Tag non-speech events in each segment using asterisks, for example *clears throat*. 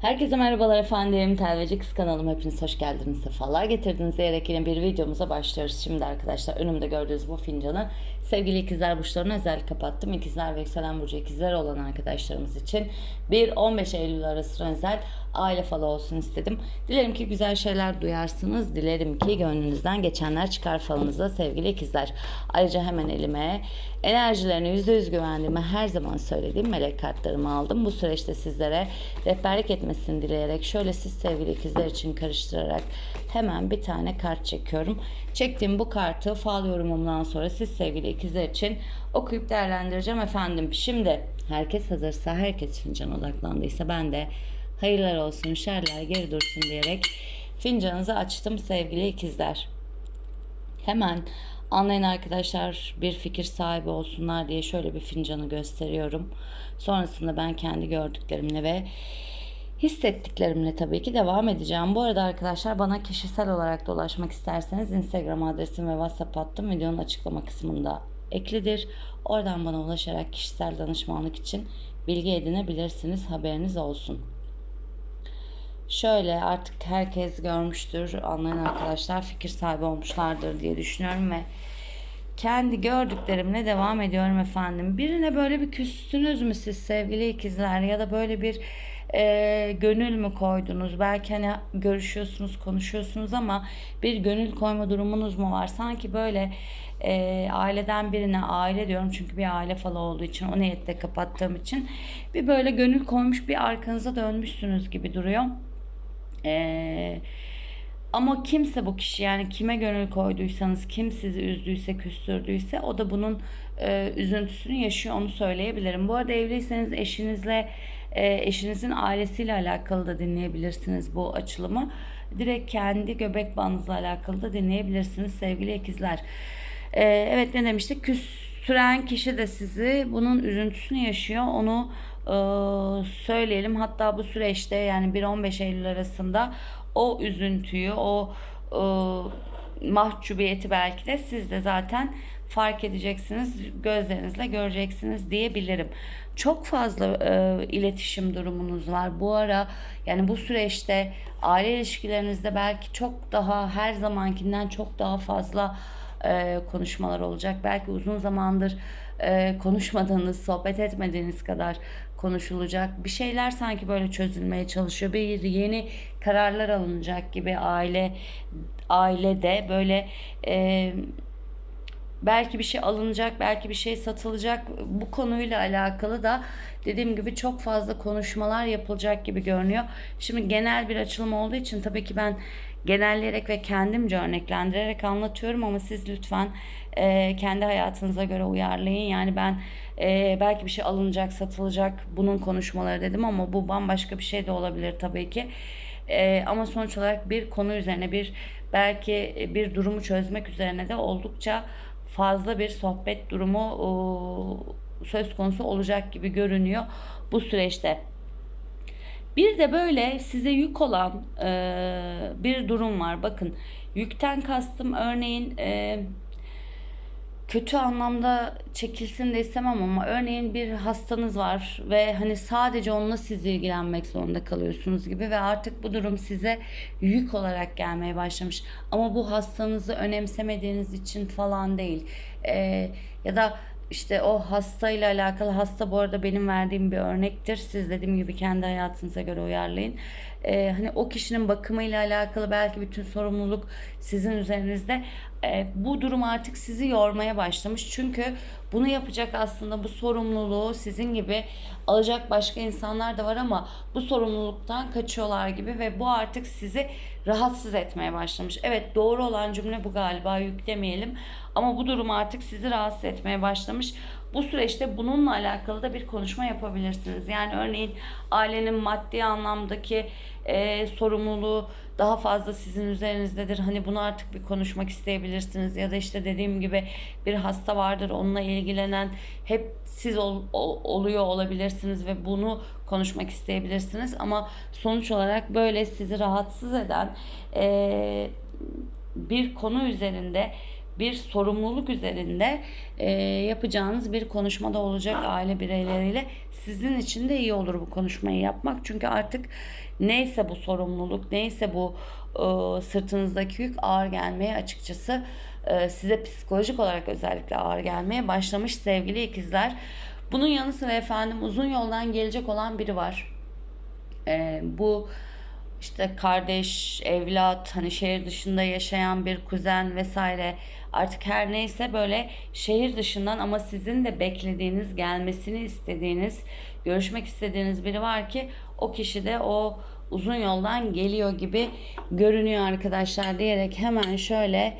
Herkese merhabalar efendim. Telveci Kız kanalıma hepiniz hoş geldiniz. Sefalar getirdiniz diyerek yine bir videomuza başlıyoruz. Şimdi arkadaşlar önümde gördüğünüz bu fincanı sevgili ikizler burçlarına özel kapattım. İkizler ve yükselen burcu ikizler olan arkadaşlarımız için bir 15 Eylül arasına özel aile falı olsun istedim. Dilerim ki güzel şeyler duyarsınız. Dilerim ki gönlünüzden geçenler çıkar falınıza sevgili ikizler. Ayrıca hemen elime enerjilerine %100 güvendiğimi her zaman söylediğim melek kartlarımı aldım. Bu süreçte sizlere rehberlik etmesini dileyerek şöyle siz sevgili ikizler için karıştırarak hemen bir tane kart çekiyorum. Çektiğim bu kartı fal yorumumdan sonra siz sevgili ikizler için okuyup değerlendireceğim efendim. Şimdi herkes hazırsa, herkes fincan odaklandıysa ben de hayırlar olsun, şerler geri dursun diyerek fincanınızı açtım sevgili ikizler. Hemen anlayın arkadaşlar bir fikir sahibi olsunlar diye şöyle bir fincanı gösteriyorum. Sonrasında ben kendi gördüklerimle ve hissettiklerimle tabii ki devam edeceğim. Bu arada arkadaşlar bana kişisel olarak da ulaşmak isterseniz Instagram adresim ve WhatsApp hattım videonun açıklama kısmında eklidir. Oradan bana ulaşarak kişisel danışmanlık için bilgi edinebilirsiniz. Haberiniz olsun. Şöyle artık herkes görmüştür, anlayan arkadaşlar fikir sahibi olmuşlardır diye düşünüyorum ve kendi gördüklerimle devam ediyorum efendim. Birine böyle bir küstünüz mü siz sevgili ikizler ya da böyle bir e, gönül mü koydunuz? Belki hani görüşüyorsunuz, konuşuyorsunuz ama bir gönül koyma durumunuz mu var? Sanki böyle e, aileden birine aile diyorum çünkü bir aile falı olduğu için o niyetle kapattığım için bir böyle gönül koymuş bir arkanıza dönmüşsünüz gibi duruyor. Eee ama kimse bu kişi yani kime gönül koyduysanız kim sizi üzdüyse küstürdüyse o da bunun e, üzüntüsünü yaşıyor onu söyleyebilirim. Bu arada evliyseniz eşinizle eşinizin ailesiyle alakalı da dinleyebilirsiniz bu açılımı. Direkt kendi göbek bağınızla alakalı da dinleyebilirsiniz sevgili ikizler. E, evet ne demiştik küstüren kişi de sizi bunun üzüntüsünü yaşıyor onu e, söyleyelim. Hatta bu süreçte yani 1-15 Eylül arasında o üzüntüyü, o e, mahcubiyeti belki de siz de zaten fark edeceksiniz, gözlerinizle göreceksiniz diyebilirim. Çok fazla e, iletişim durumunuz var. Bu ara yani bu süreçte aile ilişkilerinizde belki çok daha her zamankinden çok daha fazla e, konuşmalar olacak. Belki uzun zamandır e, konuşmadığınız, sohbet etmediğiniz kadar konuşulacak. Bir şeyler sanki böyle çözülmeye çalışıyor. Bir yeni kararlar alınacak gibi aile ailede böyle e, belki bir şey alınacak, belki bir şey satılacak. Bu konuyla alakalı da dediğim gibi çok fazla konuşmalar yapılacak gibi görünüyor. Şimdi genel bir açılım olduğu için tabii ki ben genelleyerek ve kendimce örneklendirerek anlatıyorum ama siz lütfen e, kendi hayatınıza göre uyarlayın. Yani ben e, belki bir şey alınacak, satılacak bunun konuşmaları dedim ama bu bambaşka bir şey de olabilir tabii ki. E, ama sonuç olarak bir konu üzerine bir belki bir durumu çözmek üzerine de oldukça fazla bir sohbet durumu e, söz konusu olacak gibi görünüyor bu süreçte. Bir de böyle size yük olan e, bir durum var. Bakın yükten kastım örneğin e, kötü anlamda çekilsin de istemem ama örneğin bir hastanız var ve hani sadece onunla siz ilgilenmek zorunda kalıyorsunuz gibi ve artık bu durum size yük olarak gelmeye başlamış. Ama bu hastanızı önemsemediğiniz için falan değil. Ee, ya da işte o hastayla alakalı hasta bu arada benim verdiğim bir örnektir. Siz dediğim gibi kendi hayatınıza göre uyarlayın. Ee, hani o kişinin bakımıyla alakalı belki bütün sorumluluk sizin üzerinizde. Ee, bu durum artık sizi yormaya başlamış. Çünkü bunu yapacak aslında bu sorumluluğu sizin gibi alacak başka insanlar da var ama bu sorumluluktan kaçıyorlar gibi ve bu artık sizi rahatsız etmeye başlamış. Evet doğru olan cümle bu galiba yüklemeyelim ama bu durum artık sizi rahatsız etmeye başlamış. Bu süreçte bununla alakalı da bir konuşma yapabilirsiniz. Yani örneğin ailenin maddi anlamdaki e, sorumluluğu daha fazla sizin üzerinizdedir. Hani bunu artık bir konuşmak isteyebilirsiniz ya da işte dediğim gibi bir hasta vardır onunla ilgilenen hep siz ol, ol, oluyor olabilirsiniz ve bunu konuşmak isteyebilirsiniz ama sonuç olarak böyle sizi rahatsız eden e, bir konu üzerinde bir sorumluluk üzerinde e, yapacağınız bir konuşmada olacak aile bireyleriyle. Sizin için de iyi olur bu konuşmayı yapmak. Çünkü artık neyse bu sorumluluk, neyse bu e, sırtınızdaki yük ağır gelmeye açıkçası e, size psikolojik olarak özellikle ağır gelmeye başlamış sevgili ikizler. Bunun yanı sıra efendim uzun yoldan gelecek olan biri var. E, bu işte kardeş, evlat, hani şehir dışında yaşayan bir kuzen vesaire. Artık her neyse böyle şehir dışından ama sizin de beklediğiniz, gelmesini istediğiniz, görüşmek istediğiniz biri var ki o kişi de o uzun yoldan geliyor gibi görünüyor arkadaşlar diyerek hemen şöyle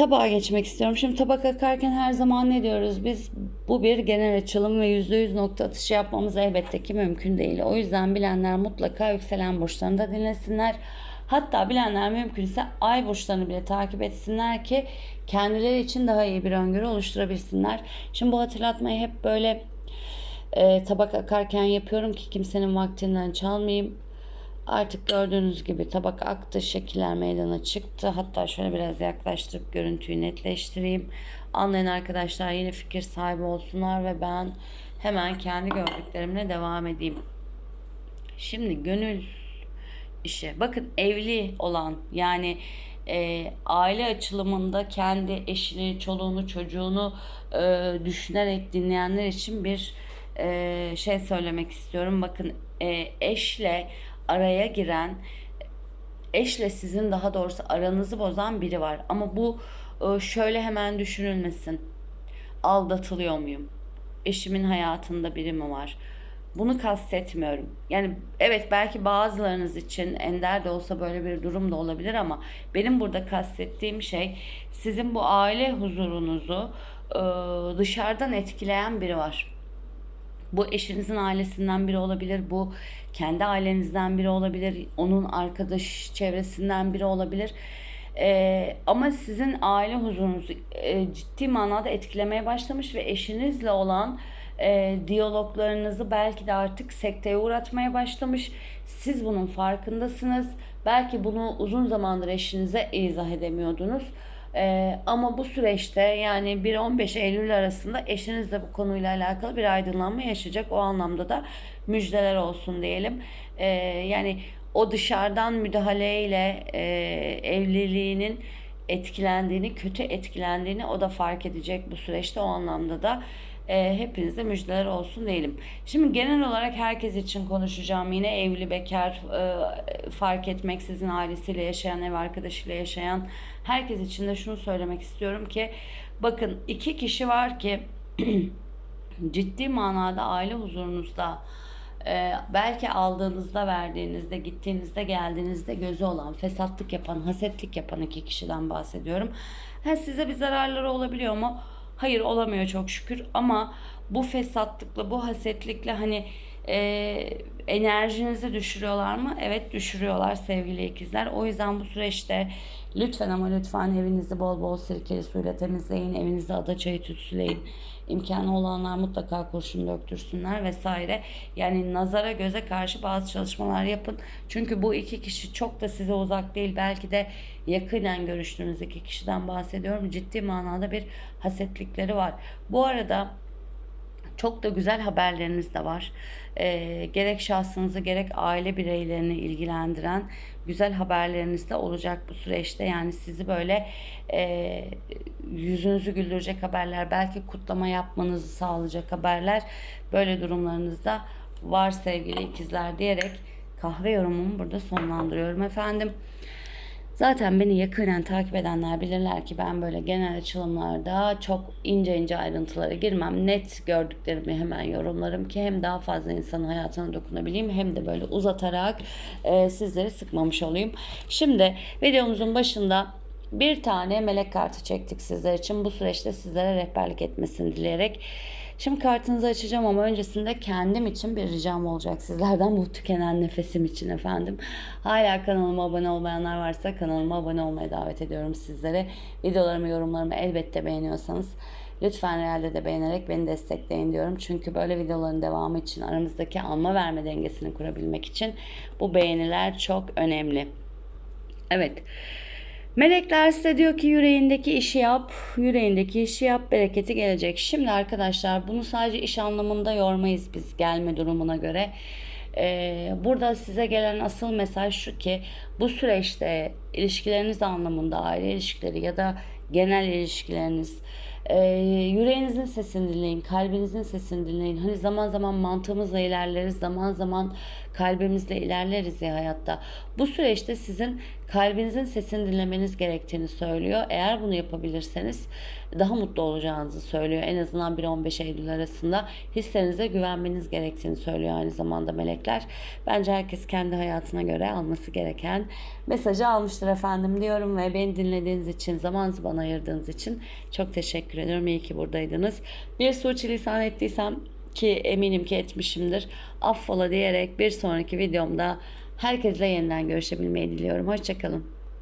tabağa geçmek istiyorum. Şimdi tabak akarken her zaman ne diyoruz biz? Bu bir genel açılım ve %100 nokta atışı yapmamız elbette ki mümkün değil. O yüzden bilenler mutlaka yükselen burçlarını da dinlesinler. Hatta bilenler mümkünse ay burçlarını bile takip etsinler ki kendileri için daha iyi bir öngörü oluşturabilsinler. Şimdi bu hatırlatmayı hep böyle e, tabak akarken yapıyorum ki kimsenin vaktinden çalmayayım. Artık gördüğünüz gibi tabak aktı, şekiller meydana çıktı. Hatta şöyle biraz yaklaştırıp görüntüyü netleştireyim. Anlayan arkadaşlar yine fikir sahibi olsunlar ve ben hemen kendi gördüklerimle devam edeyim. Şimdi gönül işi. Bakın evli olan yani e, aile açılımında kendi eşini, çoluğunu, çocuğunu e, düşünerek dinleyenler için bir e, şey söylemek istiyorum. Bakın e, eşle araya giren eşle sizin daha doğrusu aranızı bozan biri var. Ama bu e, şöyle hemen düşünülmesin. Aldatılıyor muyum? Eşimin hayatında biri mi var? Bunu kastetmiyorum. Yani evet belki bazılarınız için ender de olsa böyle bir durum da olabilir ama benim burada kastettiğim şey sizin bu aile huzurunuzu e, dışarıdan etkileyen biri var. Bu eşinizin ailesinden biri olabilir. Bu kendi ailenizden biri olabilir. Onun arkadaş çevresinden biri olabilir. Ee, ama sizin aile huzurunuzu e, ciddi manada etkilemeye başlamış ve eşinizle olan e, diyaloglarınızı belki de artık sekteye uğratmaya başlamış. Siz bunun farkındasınız. Belki bunu uzun zamandır eşinize izah edemiyordunuz. Ee, ama bu süreçte yani 1-15 Eylül arasında eşiniz de bu konuyla alakalı bir aydınlanma yaşayacak. O anlamda da müjdeler olsun diyelim. Ee, yani o dışarıdan müdahaleyle e, evliliğinin etkilendiğini, kötü etkilendiğini o da fark edecek bu süreçte o anlamda da e, hepinize müjdeler olsun diyelim. Şimdi genel olarak herkes için konuşacağım. Yine evli, bekar, e, fark etmeksizin ailesiyle yaşayan, ev arkadaşıyla yaşayan herkes için de şunu söylemek istiyorum ki bakın iki kişi var ki *clears throat* ciddi manada aile huzurunuzda e, belki aldığınızda, verdiğinizde, gittiğinizde, geldiğinizde gözü olan, fesatlık yapan, hasetlik yapan iki kişiden bahsediyorum. Ha, size bir zararları olabiliyor mu? Hayır olamıyor çok şükür ama bu fesatlıkla, bu hasetlikle hani e, enerjinizi düşürüyorlar mı? Evet düşürüyorlar sevgili ikizler. O yüzden bu süreçte lütfen ama lütfen evinizi bol bol sirkeli suyla temizleyin. Evinizde ada çayı tütsüleyin. İmkanı olanlar mutlaka kurşun döktürsünler vesaire. Yani nazara göze karşı bazı çalışmalar yapın. Çünkü bu iki kişi çok da size uzak değil. Belki de yakinen görüştüğünüz iki kişiden bahsediyorum. Ciddi manada bir hasetlikleri var. Bu arada çok da güzel haberleriniz de var. E, gerek şahsınızı gerek aile bireylerini ilgilendiren güzel haberleriniz de olacak bu süreçte. Yani sizi böyle e, yüzünüzü güldürecek haberler, belki kutlama yapmanızı sağlayacak haberler böyle durumlarınızda var sevgili ikizler diyerek kahve yorumumu burada sonlandırıyorum efendim. Zaten beni yakinen takip edenler bilirler ki ben böyle genel açılımlarda çok ince ince ayrıntılara girmem. Net gördüklerimi hemen yorumlarım ki hem daha fazla insanın hayatına dokunabileyim hem de böyle uzatarak e, sizleri sıkmamış olayım. Şimdi videomuzun başında bir tane melek kartı çektik sizler için. Bu süreçte sizlere rehberlik etmesini dileyerek Şimdi kartınızı açacağım ama öncesinde kendim için bir ricam olacak sizlerden bu tükenen nefesim için efendim. Hala kanalıma abone olmayanlar varsa kanalıma abone olmaya davet ediyorum sizlere. Videolarımı, yorumlarımı elbette beğeniyorsanız lütfen realde de beğenerek beni destekleyin diyorum. Çünkü böyle videoların devamı için aramızdaki alma verme dengesini kurabilmek için bu beğeniler çok önemli. Evet. Melekler size diyor ki yüreğindeki işi yap, yüreğindeki işi yap, bereketi gelecek. Şimdi arkadaşlar bunu sadece iş anlamında yormayız biz gelme durumuna göre. Ee, burada size gelen asıl mesaj şu ki bu süreçte ilişkileriniz anlamında aile ilişkileri ya da genel ilişkileriniz e, yüreğinizin sesini dinleyin, kalbinizin sesini dinleyin. Hani zaman zaman mantığımızla ilerleriz, zaman zaman kalbimizle ilerleriz ya hayatta. Bu süreçte sizin kalbinizin sesini dinlemeniz gerektiğini söylüyor. Eğer bunu yapabilirseniz daha mutlu olacağınızı söylüyor. En azından 1-15 Eylül arasında hislerinize güvenmeniz gerektiğini söylüyor aynı zamanda melekler. Bence herkes kendi hayatına göre alması gereken mesajı almıştır efendim diyorum ve beni dinlediğiniz için, zamanınızı bana ayırdığınız için çok teşekkür ediyorum. İyi ki buradaydınız. Bir suçilisan ettiysem ki eminim ki etmişimdir. Affola diyerek bir sonraki videomda herkesle yeniden görüşebilmeyi diliyorum. Hoşçakalın.